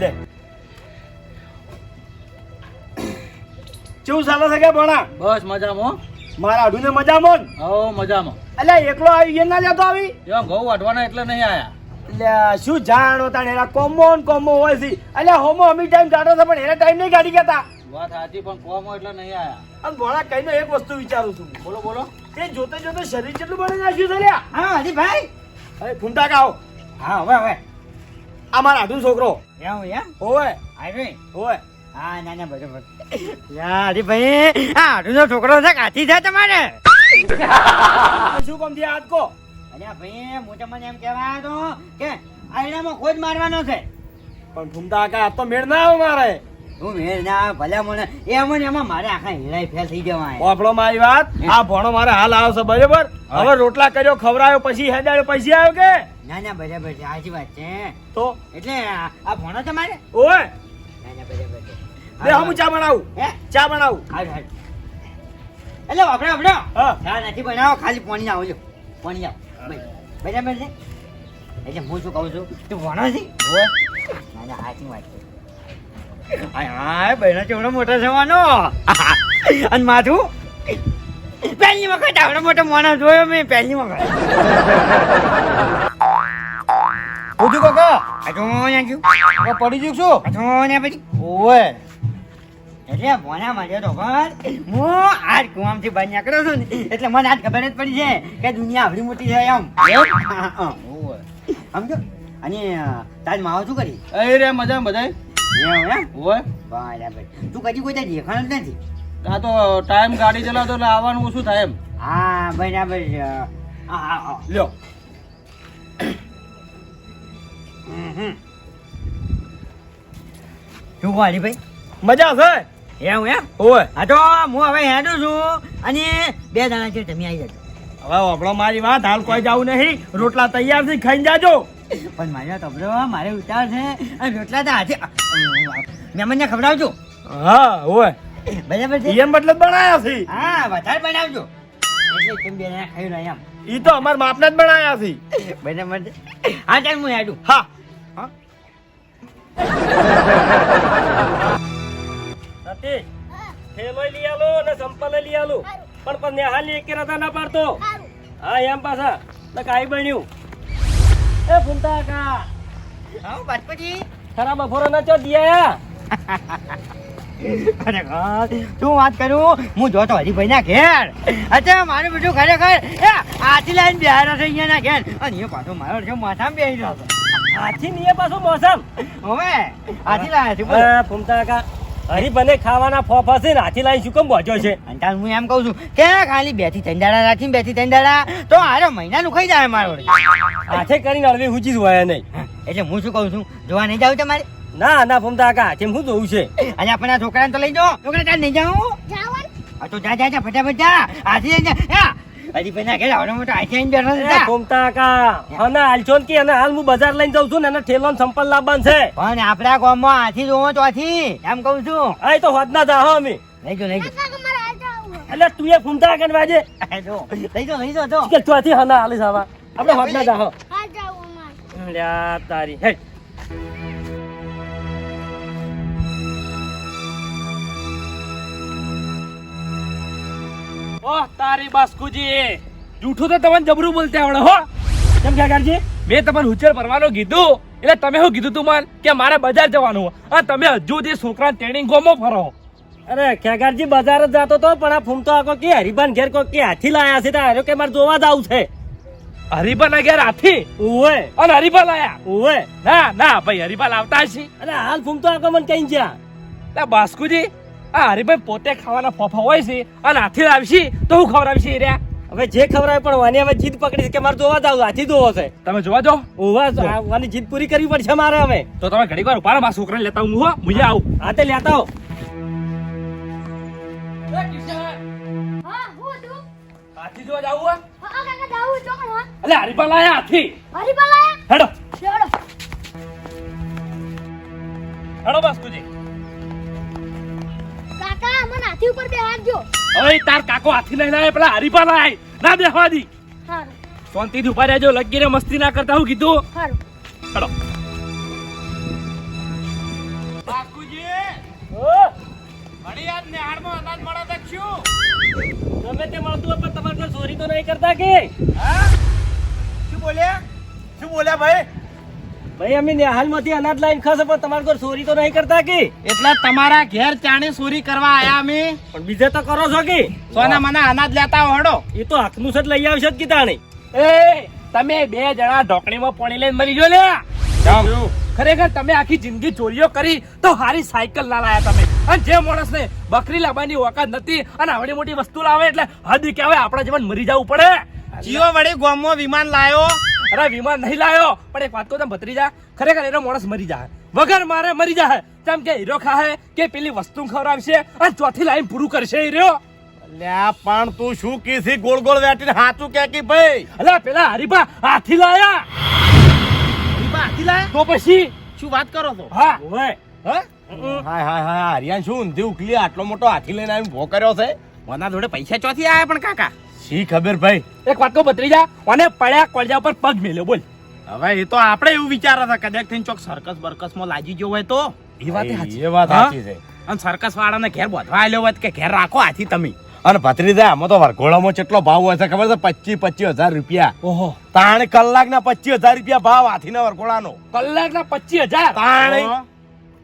લે. કેવું ચાલે છે કે ભણા? બસ મજામાં મારા અઢુને મજામાં ને? હો મજામાં. અલ્યા એકલો આવી ગયા ના લેતો આવી? એવા ઘઉં વાઢવાના એટલે નહીં આયા. એટલે શું જાણો તાણ એના કોમો ને કોમો હોય છે. અલ્યા હોમો અમી ટાઈમ કાઢો છે પણ એને ટાઈમ નહીં કાઢી ગયા વાત સાચી પણ કોમો એટલે નહીં આયા. અને ભણા કઈનો એક વસ્તુ વિચારું છું. બોલો બોલો. તે જોતે જોતે શરીર કેટલું બની નાખ્યું છે લ્યા હા હરીભાઈ અરે ફૂંટા કાઓ હા હવે હવે. આ મારા આધુ છોકરો. એમ એમ? હોવે. આવી હોવે. હા ના ના બરોબર યા ભાઈ આ આઠુનો છોકરો છે કાથી છે તમારે? શું કામ થયા આજ કો? અરે ભાઈ હું તમને એમ કહેવા આવ્યો તો કે આયણામાં ખોજ મારવાનો છે. પણ ફૂમતા કા આજ તો મેળ ના આવે મારે. હું મેળ ના ભલા મને એમ ને એમાં મારે આખા હીરાય ફેલ થઈ જવાય. બાપડો મારી વાત? આ ભણો મારે હાલ આવશે બરાબર? હવે રોટલા કર્યો ખવડાયો પછી હેડાયો પછી આવ્યો કે? ના ના બરાબર છે સાચી વાત છે તો? એટલે આ ભણો તમારે? ઓય! ના ના બરાબર છે. બે હું ચા બનાવું. હે? ચા બનાવું. હાલ હાલ. એટલે આપણે આપણે હા. નથી બનાવો ખાલી પાણી આવો જો પાણી આવો. બરાબર છે? એટલે હું શું કહું છું? તું ભણો છે? ના ના સાચી વાત છે. હા બહેનો ચેવડો મોટો થવાનો. અને માથું? પહેલી વખત આવડો મોટો માણસ જોયો મેં પહેલી વખત. ઉઠી કાકા. અહીંયા ગયું પડી ગયું શું? તો ને પછી? ઓય એટલે મોના માર્યો તો ખબર? હું આજ કુવામથી બહાર નીકળ્યો છું ને એટલે મને આજ ખબર જ પડી છે કે દુનિયા આવડી મોટી છે એમ. સમજો? અને તાજ માવો શું કરી? અરે રે મજા બધા બરાબર. તું કદી કોઈ ત્યાં દેખાણ જ નથી? આ તો ટાઈમ ગાડી ચલાવતો એટલે આવવાનું ઓછું થાય એમ. હા બરાબર. લ્યો. શું કહો ભાઈ મજા છે? એવું એમ? ઓય. હા તો હું હવે હેડું છું અને બે દાણા છે તમે આવી જજો. હવે આપણો મારી વાત હાલ કોઈ જાવું નહીં. રોટલા તૈયારથી ખાઈ જાજો. પણ મારે તબરો મારે ઉતાર છે અને રોટલા તો હાથે મહેમાનને ખવડાવજો. હા ઓય. બરાબર છે? એમ મતલબ જ બનાયા છે. હા વધારે બનાવજો. એટલે તમે બે ખાઈ રહ્યા ઈ તો અમાર માપના જ બનાયા છે. બને મને હા ચાલ હું હેડું. હા. હા. નથી થેલોય લઈ આલો અને સંપલે લઈ આલો. પણ પણ નેહાલ કે રતા ના પાડતો. હા એમ પાછા. તો કાઈ બન્યું. એ ફૂમતા કા હા બાજપતિ ખરા બફોરો ના ચો દિયા? ખરેખર શું વાત કરું? હું જોતો હરીભાઈ ના ઘેર. અચ્છા મારું બધું ખરેખર એ આથી લાઈન બિહાર છે અહીંયા ના ઘેર. અને એ પાછો મારો છે માથામાં બેસી રહ્યો છે. નીએ પાછું મોસમ. હવે આથી લાયા છે ફૂમતા કા હરીબને ખાવાના ફોફા છે ને હાથી લાઈ શું કેમ બોજો છે? અને તાર હું એમ કહું છું કે ખાલી બેથી ત્રણ દાડા રાખીને બેથી ત્રણ દાડા તો આરે મહિનાનું ખાઈ જાય મારો. હાથે કરીને અળવી હુજી જ હોય નહીં. એટલે હું શું કહું છું જોવા નહીં જાવ તમારે? ના ના ફૂમતા કા હાથે શું જોવું છે? અને આપણે આ છોકરાને તો લઈ જાઓ. છોકરા ત્યાં નહીં જાઉં? આ તો જા જા જા ફટાફટ જા. આજે હજી ભાઈ ના ઘેર આવડો મોટો હાથી આવીને બેઠો છે જા. કા અને હાલચો કે અને હાલ હું બજાર લઈને જાઉં છું ને એને ઠેલો ને સંપલ લાવવાનું છે. પણ આપણા ગામમાં હાથી જોવો તો હાથી એમ કહું છું. અહીં તો હોદ ના જાહો અમે. લઈ જો લઈ જો એટલે તું એ ફૂમતા કે વાજે. લઈ જો. લઈ જો. તો કે ચોથી હના હાલી સાવા આપણે હોદ ના જાહો લ્યા તારી. હે. ઓહ તારી બાસ્કુજી. જૂઠું તો તમને જબરું બોલતે આવડે હો. કેમ કે કરજી? મેં તમને હુચર ભરવાનું કીધું. એટલે તમે શું કીધું તું મને કે મારે બજાર જવાનું. આ તમે હજુ જે છોકરા ટ્રેનિંગ ગોમો ફરો. અરે ખેગારજી બજાર જ જાતો તો પણ આ ફૂમતો આખો કે હરીબાન ઘેર કો કે હાથી લાયા છે તારે કે મારે જોવા જ આવું છે. હરિભાન ઘેર હાથી? ઓએ અને હરીફા લાયા? ઓએ ના ના ભાઈ હરીફા લાવતા છે અરે હાલ ફૂમતો આખો મને કઈ જ્યાં. બાસ્કુજી આ હરીભાઈ પોતે ખાવાના ફોફા હોય છે અને હાથી લાવશી તો હું ખબર આવશે રહ્યા હવે જે ખવડાવે પણ વાની હવે જીદ પકડી કે મારે જોવા જાવ હાથી જોવો છે. તમે જોવા જો ઓવા વાની જીદ પૂરી કરવી પડશે મારે હવે. તો તમે ઘડી વાર ઉપાડો મારા છોકરાને લેતા હું હો. મુજે આવું. હા તે લેતા હો હા હાથી જોવા જાવું હા. કાકા જાવું ચોકણ હા. એટલે હરીફા લાયા હાથી. હેડો. હેડો. બાસ્કુજી કાકા હાથી ઉપર બેહાડજો ઓય તાર કાકો હાથી લઈને આવે પેલા હરીપા લાય ના બેહવા દી. હારું. શાંતિ થી ઊભા રહેજો લગીને મસ્તી ના કરતા હું કીધું. હારું. ચડો બાકુજી ઓ ઘણી યાદ નેહાળમાં અનાજ મળે દક્ષુ ગમે તે મળતું હોય પણ તમારે ચોરી તો નહીં કરતા કે? હા? શું બોલ્યા? શું બોલ્યા ભાઈ? ભાઈ અમે નિહાલમાંથી અનાજ લાઈન ખાશે પણ તમારે કોઈ ચોરી તો નહીં કરતા કે? એટલે તમારા ઘેર ચાણે ચોરી કરવા આયા અમે. પણ બીજે તો કરો છો કે? સોના મને અનાજ લેતા હોડો એ તો હકનું છે લઈ આવશે જ કીધા એ તમે બે જણા ઢોકળીમાં પાણી લઈને મરી ગયો લે. ખરેખર તમે આખી જિંદગી ચોરીઓ કરી તો હારી સાયકલ ના લાયા તમે. અને જે માણસને બકરી લાવવાની ઓકાત નથી અને આવડી મોટી વસ્તુ લાવે એટલે હદ કહેવાય આપણા જીવન મરી જવું પડે. જીઓ વડે ગોમમાં વિમાન લાયો. અરે વીમા નહીં લાયો. પણ એક વાત કહું તમે ભત્રીજા ખરેખર એનો માણસ મરી જાય વગર મારે મરી જાય કેમ કે હીરો ખાહે કે પેલી વસ્તુ ખવડાવશે અને ચોથી લાઈન પૂરું કરશે હીરો. લ્યા પણ તું શું કીધી? ગોળ ગોળ વેટીને હાચું કે કે ભાઈ? અલા પેલા હરીબા હાથી લાયા. હાથી લાયા? તો પછી? શું વાત કરો છો? હા. ઓવે હાય હાય હાય હરિયાન શું ઊંધી ઉકલી આટલો મોટો હાથી લઈને આવી ભો કર્યો છે? મના જોડે પૈસા ચોથી આયા પણ કાકા? શી ખબર ભાઈ? એક વાત કહું ભત્રીજા અને પડ્યા કોળજા ઉપર પગ મેલ્યો બોલ. હવે એ તો આપણે એવું વિચારતા હતા કદાચ થઈને ચોક સર્કસ બરકસમાં લાગી ગયો હોય તો. એ વાત સાચી. એ વાત સાચી છે. અને સર્કસ વાળાને ઘેર બોધવા આલ્યો હોય કે ઘેર રાખો હાથી તમે. અને ભત્રીજા આમાં તો વરઘોડામાં કેટલો ભાવ હોય છે ખબર છે? પચીસ પચીસ હજાર રૂપિયા. ઓહો. તાણ કલાકના પચીસ હજાર રૂપિયા ભાવ હાથીના વરઘોડાનો. કલાકના પચીસ હજાર? તાણે.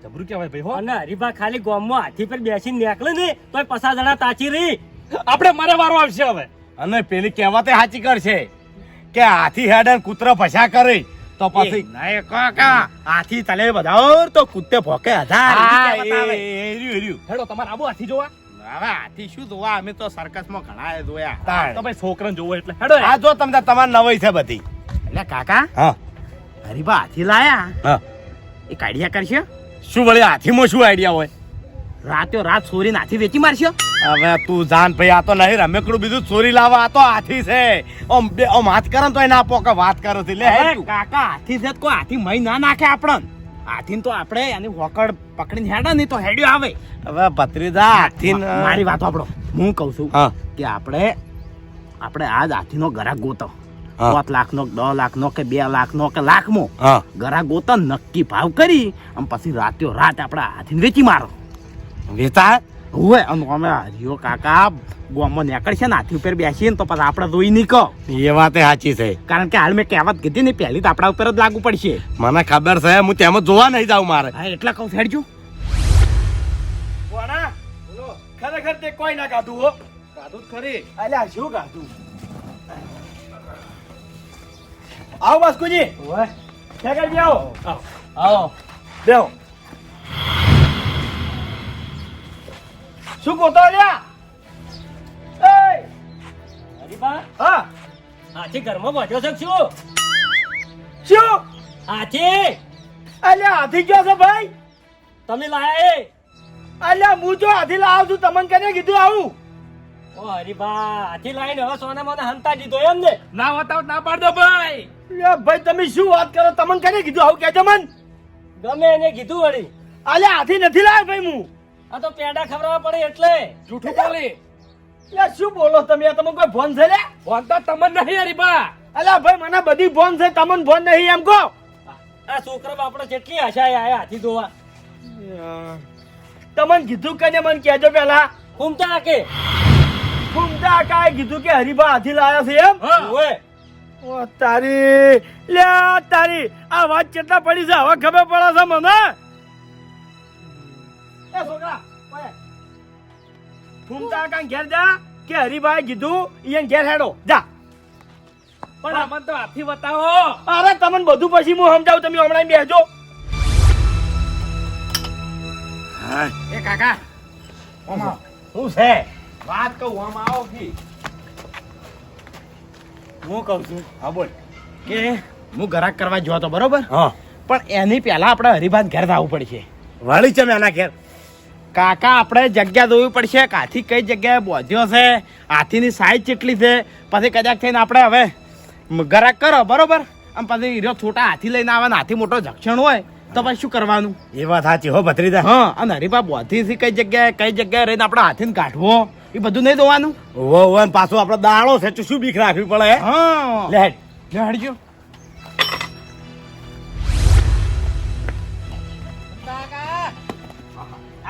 જબરું કહેવાય ભાઈ હો. અને હરીફા ખાલી ગોમમાં હાથી પર બેસીને નીકળે ને તો પચાસ જણા તાચી રહી. આપણે મારે વારો આવશે હવે. અને પેલી કહેવતે સાચી કરશે કે હાથી હેડ કૂતરો ભસા કરે. તો પછી નહીં કાકા હાથી તલે બધા તો કૂતે ભોકે હજાર. હેડો તમારે આબુ હાથી જોવા? હવે હાથી શું જોવા? અમે તો સર્કસમાં ઘણા જોયા. તો ભાઈ છોકરાને જોવો એટલે. હેડો આ જો તમને તમારે નવાઈ છે બધી. એટલે કાકા હા. હરીબા હાથી લાયા? હા. એ કાઢિયા કરશે? શું વળી હાથીમાં શું આઈડિયા હોય? રાત્યો રાત સોરી નાથી વેચી મારશો? હવે તું જાન ભાઈ આ તો નહીં રમેકડું બીજું ચોરી લાવવા આ તો હાથી છે. ઓમ બે ઓમ હાથ કરે તો એના પોકે વાત કરો છે. લે કાકા હાથી છે કોઈ હાથી મહી ના નાખે આપણને. હાથીને તો આપણે એની હોકડ પકડીને હેડા નહીં તો હેડ્યો આવે. હવે ભત્રીજા હાથી મારી વાત આપણો. હું કહું છું કે આપણે આપણે આજ હાથીનો ગરા ગોતો. પાંચ લાખ નો દસ લાખ નો કે બે લાખ નો કે લાખ મો ગરા ગોતો નક્કી ભાવ કરી અને પછી રાત્યો રાત આપણે હાથીને વેચી મારો. વેચા? હોય અને અમે હરિયો કાકા ગોમમાં નીકળશે ને હાથી ઉપર બેસીએ ને તો પછી આપણે જોઈ નહીં કહો. એ વાત સાચી છે. કારણ કે હાલ મેં કહેવત કીધી ને પહેલી તો આપણા ઉપર જ લાગુ પડશે. મને ખબર છે હું તેમ જ જોવા નહીં જાઉં મારે. હા એટલે કહું હેડજો ખરેખર તે કોઈ ના કાઢું હો કાઢું ખરી. અલ્યા શું કાઢું આવો બાસ્કુજી. ઓય. ક્યાં કરી આવો? આવો. બેહો. શું ગોતો અલ્યા એ હરીફા હા. હાથી ઘરમાં પહોંચ્યો છે શું? શું? હાથી અલ્યા હાથી ગયો છે ભાઈ? તમે લાયા એ? અલ્યા હું જો હાથી લાવ છું તમને કેને કીધું આવું? ઓ હરીફા હાથી લાવીને હવે સોના મને હંતા દીધો એમ ને? ના બતાવ ના પાડ દો ભાઈ. લે ભાઈ તમે શું વાત કરો? તમને કેને કીધું આવું? કહેજો મન. ગમે એને કીધું વળી. અલ્યા હાથી નથી લાવ્યો ભાઈ હું. આ તો પેડા ખવડાવવા પડે એટલે. જૂઠું બોલી. એટલે શું બોલો તમે? આ તમે કોઈ ફોન છે લે? ફોન તો તમને નહીં હરીબા અલા ભાઈ મને બધી ફોન છે તમને ફોન નહીં એમ કહો. આ છોકરા બાપડો કેટલી આશા આયા હાથી ધોવા. તમને કીધું કને મને કહેજો પેલા ઘૂમતા કે ઘૂમતા કાય કીધું કે હરીભા હાથી લાયા છે એમ? ઓવે. ઓ તારી લે આ તારી આ વાત કેટલા પડી છે હવે ખબર પડે છે મને. છોકરા ઓય. ઘૂમતા ઘેર જા કે હરીભાઈ કીધું ઈયન ઘેર હેડો. જા. પણ અમને તો આથી બતાવો. અરે તમને બધું પછી હું સમજાવું તમે હમણાં બેહજો. એ કાકા શું છે? વાત કહું આમ આવો કી. હું કહું છું? હા બોલ. કે હું ઘરાક કરવા હતો બરોબર? હા. પણ એની પહેલા આપણે હરિભાઈ ઘેર જવું પડશે. વળી છે એના ઘેર. કાકા આપણે જગ્યા જોવી પડશે. કે હાથી કઈ જગ્યાએ બોધ્યો છે? હાથીની સાઈઝ કેટલી છે? પછી કદાચ થઈને આપણે હવે ગરાક કરો બરોબર? આમ પછી હીરો છોટા હાથી લઈને આવે ને હાથી મોટો જક્ષણ હોય તો પછી શું કરવાનું? એ વાત સાચી હો ભત્રીજા. હા અને હરીફા બોધી થી કઈ જગ્યાએ કઈ જગ્યાએ રહીને આપણે હાથીને કાઢવો? એ બધું નહીં જોવાનું? વો પાછો આપણો દાળો છે તો શું બીક રાખવી પડે હા? લેટ લે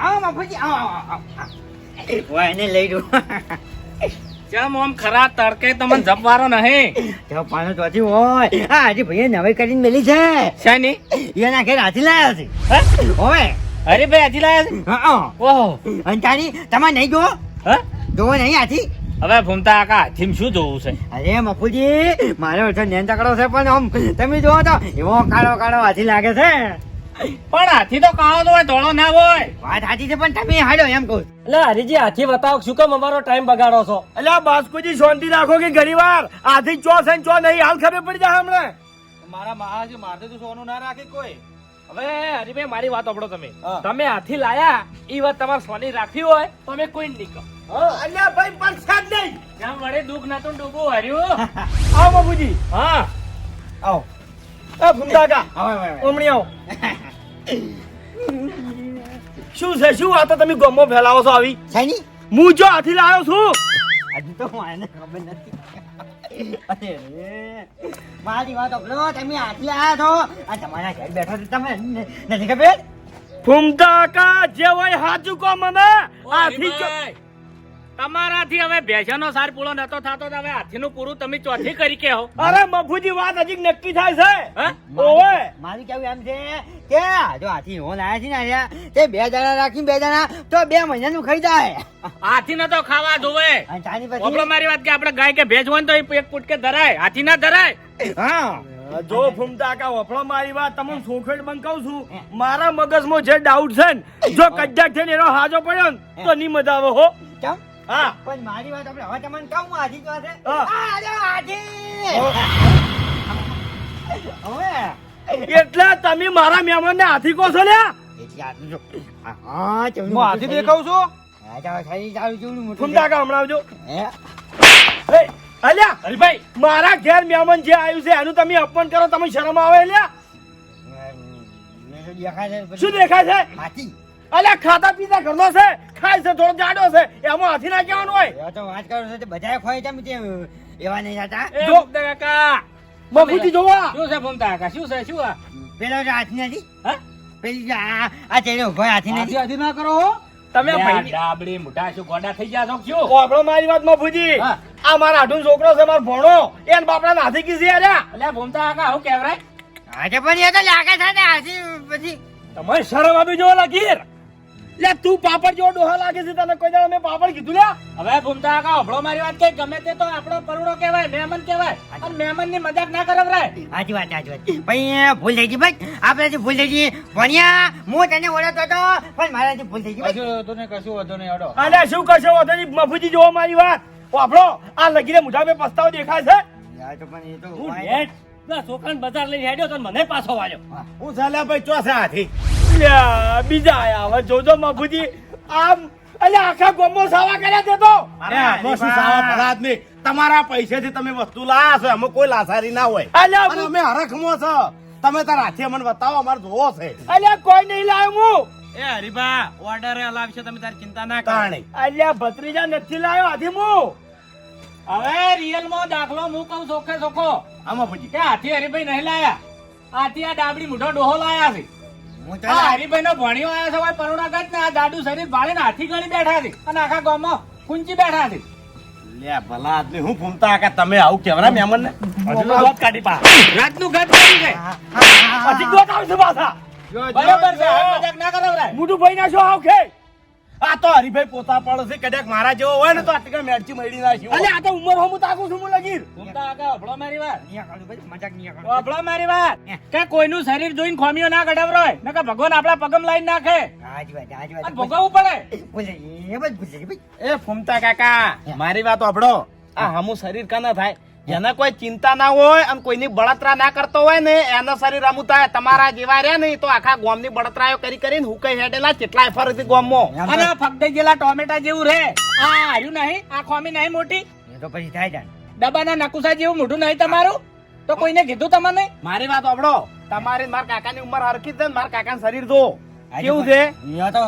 આવો બાપુજી આવો આવો આવો, આવો. એને લઈ દઉં ચમ આમ ખરા તડકે તમને જપવારો નહીં? તો તો હજી હોય. હા હજી ભાઈએ નવાઈ કરીને મેલી છે. શાની? એના ઘેર હાથી લાયા છે. ઓય અરે ભાઈ હજી લાયા છે? હા. ઓહો. અને તારી નહીં જોવો? હા? જોવો નહીં હાથી? હવે ભૂમતા આકા થીમ શું જોવું છે? અરે મફુજી મારો નેન તકડો છે પણ આમ તમે જોવો તો એવો કાળો કાળો હાથી લાગે છે. પણ હાથી તો કાળો તો હોય ધોળો ના હોય. વાત હાથી છે પણ તમે હાડો એમ કહું. એટલે હરીજી હાથી બતાવો શું કામ અમારો ટાઈમ બગાડો છો? એટલે આ બાસ્કુજી શાંતિ રાખો કે ઘણી વાર હાથી ચો છે ચો નહીં હાલ ખબર પડી જાય હમણાં. મારા મહારાજ મારતે તો સોનું ના રાખે કોઈ. હવે હરીભાઈ મારી વાત સાંભળો તમે. તમે હાથી લાયા એ વાત તમારે સોની રાખી હોય તો અમે કોઈ નહીં કહો. અલ્યા ભાઈ પણ છે નહીં. જ્યાં વડે દુઃખ નતું ડૂબું હર્યું. આવો બાબુજી હા. આવો. ઓમણી આવો. શું છે? શું વાતો તમે ગમો ફેલાવો છો આવી. શેની? હું જો હાથી લાવ્યો છું. હજુ તો મને ખબર નથી. મારી વાત સાંભળો, તમે હાથી આયા છો. આ તમારા ઘેર બેઠો છો તમે નથી ખબર? ફૂમતાકા જે હોય હાચું કો મને હાથી તમારાથી હવે ભેંસાનો સાર પૂળો નતો થતો તો હવે હાથીનું પૂરું તમે ચોથી કરી કે હો. અરે મફુજી વાત હજી નક્કી થાય છે. હા? ઓવે. મારું કેવું એમ છે? કે જો હાથી હું લાયા છે? ને અહીંયા, તે બે જણા રાખી બે જણા તો બે મહિનાનું ખાઈ જાય. હાથી ન તો ખાવા જોવે. ઓપડો મારી વાત કે આપણે ગાય કે ભેજ હોય તો એક પુટકે ધરાય. હાથી ના ધરાય. હા. જો ફૂમતાકા વફળો મારી વાત તમને સોખેડ કહું છું. મારા મગજમાં જે ડાઉટ છે ને જો કજ્જાક છે ને એનો હાજો પડ્યો ને તો નહીં મજા આવે હો. કેમ? હા. પણ મારી વાત આપણે હવે તમને કહું હાથી તો છે? હા. આ જો હાથી હવે એટલે તમે મારા મહેમાનને હાથી કહો છો લ્યા. હા હાથી દેખાઉં છું? હા, ચાલો, શરીર ચાલુ ચેવડું મોટું છે. ફૂમતાકા હમણાં આવજો. અલ્યા હરીભાઈ મારા ઘેર મહેમાન જે આવ્યું છે એનું તમે અપમાન કરો તમે શરમ આવે લ્યા. શું દેખાય છે? હાથી અલ્યા ખાતા પીતા ઘરનો છે ખાય છે થોડો જાડો છે એમાં હાથી ના કહેવાનું હોય તો વાત કરો છો બધા ખોય ખોઈ તેમ એવા નહીં કાકા! બફુજી જોવા. શું છે ભૂમતા કાકા? શું છે? શું આ? પેલો હાથી નથી. હા? પેલી આ આ ચેડો ઊભો હાથી હાથી નથી. હાથી ના કરો તમે ડાબડી મોટા શું ગોડા થઈ ગયા છો? કે શું આપણો મારી વાત મફુજી. ભૂજી આ મારા આઠું છોકરો છે મારો ભણો. એન બાપડા હાથી કીધી અરે એટલે ભૂમતા કાકા આવું કેવરાય? આજે પણ એ તો લાગે છે ને હાથી પછી તમારે શરમ આવી જો લાગીર લે તું પાપડ જેવો ડોહા લાગે છે તને કોઈ દાડો મેં પાપડ કીધું લે. હવે ભૂમતા કાકા હભળો મારી વાત કે ગમે તે તો આપણો પરુડો કહેવાય મહેમાન કહેવાય અને મહેમાનની મજાક ના કરવરાય. સાચી વાત સાચી વાત. ભાઈ ભૂલ થઈ ગઈ ભાઈ. આપણે જે ભૂલ થઈ ગઈ. ભણ્યા હું તને ઓળખતો હતો પણ મારાથી ભૂલ થઈ ગઈ ભાઈ. કશું વાંધો નહીં કશું વાંધો નહીં હડો અલ્યા શું કશું વધો નહીં મફુજી જોવો મારી વાત. આપણો આ લગીને મુઠા પે પસ્તાવો દેખાય છે. યાર તો પણ એ તો હું પેલા છોકરાને બજાર લઈને હેડ્યો તો મને પાછો વાળ્યો હું ચાલ્યા ભાઈ ચોસા હાથી. બીજા આયા હવે જોજો મફુજી. આમ અલ્યા આખા ગોમો સાવા કર્યા તે. તો તમારા પૈસેથી તમે વસ્તુ લાયા છો એમાં કોઈ લાસારી ના હોય. હું- અમે હરખમો છો. તમે તાર હાથે મને બતાવો અમારે જોવો છે. અલ્યા કોઈ નહીં લાવ્યો હું. એ હરીભા ઓર્ડર લાવશે તમે તાર ચિંતા ના કરો. અલ્યા ભત્રીજા નથી લાવ્યો હાથી હું. હવે રિયલમાં દાખલો હું કહું ચોખ્ખે ચોખ્ખો. આમાં પૂછી કે હાથી હરિભાઈ નહીં લાયા. હાથી આ ડાબડી મોઢો ડોહો લાયા છે. હરિભાઈ આ હરીભાઈ નો ભણ્યો આયા છે હોય પરુણાગત ને આ દાડુ શરીર ભાળીને હાથી ગળી બેઠા છે અને આખા ગામમાં કુંચી બેઠા છે. લે ભલા આટલી હું ફૂમતા કે તમે આવું કેવરા મેમન ને હજુ તો કાઢી પા. રાતનું ગત કાઢી ગઈ હા, હા, હા, હજી દોત આવશે પાછા. બરોબર છે મજાક ના કરાવરાય. મોટું ભાઈ ના શું આવ ખે આ તો હરીભાઈ પોતા પડે છે કદાચ મારા જેવો હોય ને તો આટલી મેરચી મળી નાખ્યો અલે આ તો ઉંમર હું તાકું છું હું લગીર. ઘૂમતા આગળ અભળો મારી વાત. નિયા કાળુ ભાઈ, મજાક નહીં કાઢું. અભળો મારી વાત. કે કોઈનું શરીર જોઈને ખોમીઓ ના ગડવરોય ન કે ભગવાન આપણા પગમ લાઈન નાખે. આજ વાત, આજ વાત. ભોગવવું પડે. બોલે એ બસ ભૂલ ગઈ એ ફૂમતા કાકા મારી વાત સાંભળો આ હમું શરીર કા ના થાય? જેને કોઈ ચિંતા ના હોય અને કોઈની બળતરા ના કરતો હોય ને એનો શરીર રમુતા તમારા જેવા રહ્યા નહીં તો આખા ગોમની બળતરાઓ કરી કરીને હું કઈ હેડેલા કેટલાય ફરતી ગોમમાં. એમ અને તો- જેલા ટોમેટા જેવું રે આ હાર્યું નહીં આ ખોમી નહીં મોટી. એ તો પછી થાય જાય. ડબ્બાના નકુસા જેવું મોઢું નહીં તમારું? તો કોઈને કીધું તમને? મારી વાત સાંભળો તમારી મારા કાકાની ઉંમર હરખી છે ને મારા કાકાનું શરીર જો. કેવું છે? એ તો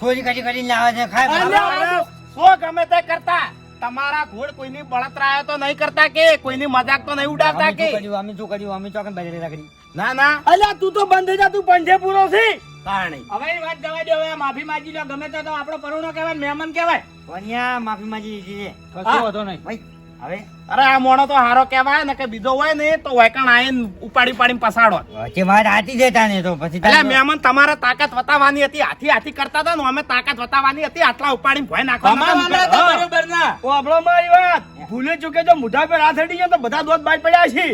થોડી કરી કરીને લાવે છે ખાય સો ગમે તે કરતા? તમારા ઘોડ કોઈની બળતરાયો તો નહીં કરતા કે? કોઈની મજાક તો નહીં ઉડાડતા કે? અમે શું કર્યું અમે ચોકન બદલી રાખડી ના ના. અલ્યા તું તો બંધ જા તું પંજે પૂરો છે. તાણી. હવે એ વાત જવા દો હવે માફી માંગી લો ગમે તે તો આપણો પરુણો કહેવાય મહેમાન કહેવાય. કોનિયા માફી માંગી દીધી છે. કશો વાંધો નહીં. ભાઈ હવે અરે આ મોણો તો હારો કહેવાય ને કે બીજો હોય ને તો વૈકણ આઈને ઉપાડી ઉપાડીને પસાડો. વચ્ચે વાત આતી જતા ને તો પછી એટલે મહેમાન તમારે તાકાત વતાવવાની હતી હાથી હાથી કરતા હતા ને અમે તાકાત વતાવવાની હતી આટલા ઉપાડીને ભય નાખવાના બરોબર ના. ઓ આપણો મારી વાત. ભૂલે ચૂકે જો મોઢા પર હાથ અડી જાય તો બધા દોત બાજ પડ્યા છે.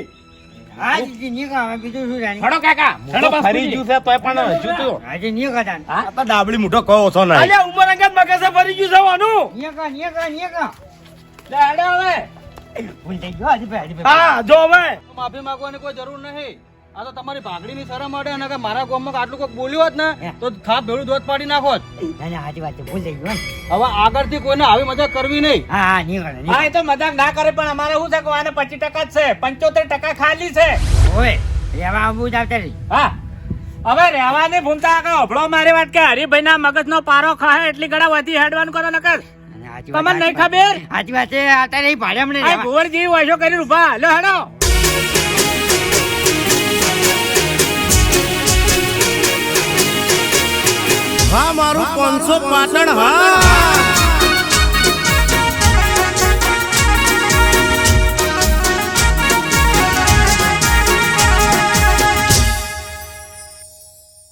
હાજી નહીં કહો, બીજું શું જાણી? હળો કાકા હેડો બસ ફરી ગયું છે તોય પણ હજુ તો. આજે નહીં કહતા આ તો ડાબડી મોઢો કહો છો ને અલ્યા ઉમર અંગત મગજે ફરી ગયું છે વાનું. લે હવે. ભૂલ થઈ ગયો, હાજીભાઈ, હાજીભાઈ. હા જો હવે. માફી માંગવાની કોઈ જરૂર નહીં. આ તો તમારી ભાગડીની શરમ માટે અને કે મારા ગામમાં આટલું કોઈક બોલ્યું હોત ને તો થાપ ભેળું દોત પાડી નાખો ના, ના, હાચી વાત છે, ભૂલ થઈ ગયું હવે આગળથી કોઈને આવી મજા કરવી નહીં. હા હા નહીં કરે, હા એ તો મજાક ના કરે પણ અમારે શું છે કે આને પચીસ ટકા જ છે પંચોતેર ટકા ખાલી છે. ઓય રહેવા આવવું જ આવતા હા હવે રહેવાની ભૂમતા કાકા હભળો મારી વાત કે હરિભાઈ ના મગજ નો પારો ખાય એટલી ગળા વધી હેડવાનું કરો નકર. તમને નહીં વાત. ખબર? હાચી વાત છે આવતા રહી ભાડે અમને. ગોળ જેવી વયસો કરીને ઊભા હલો હલો હા મારું પાંચસો પાટણ હા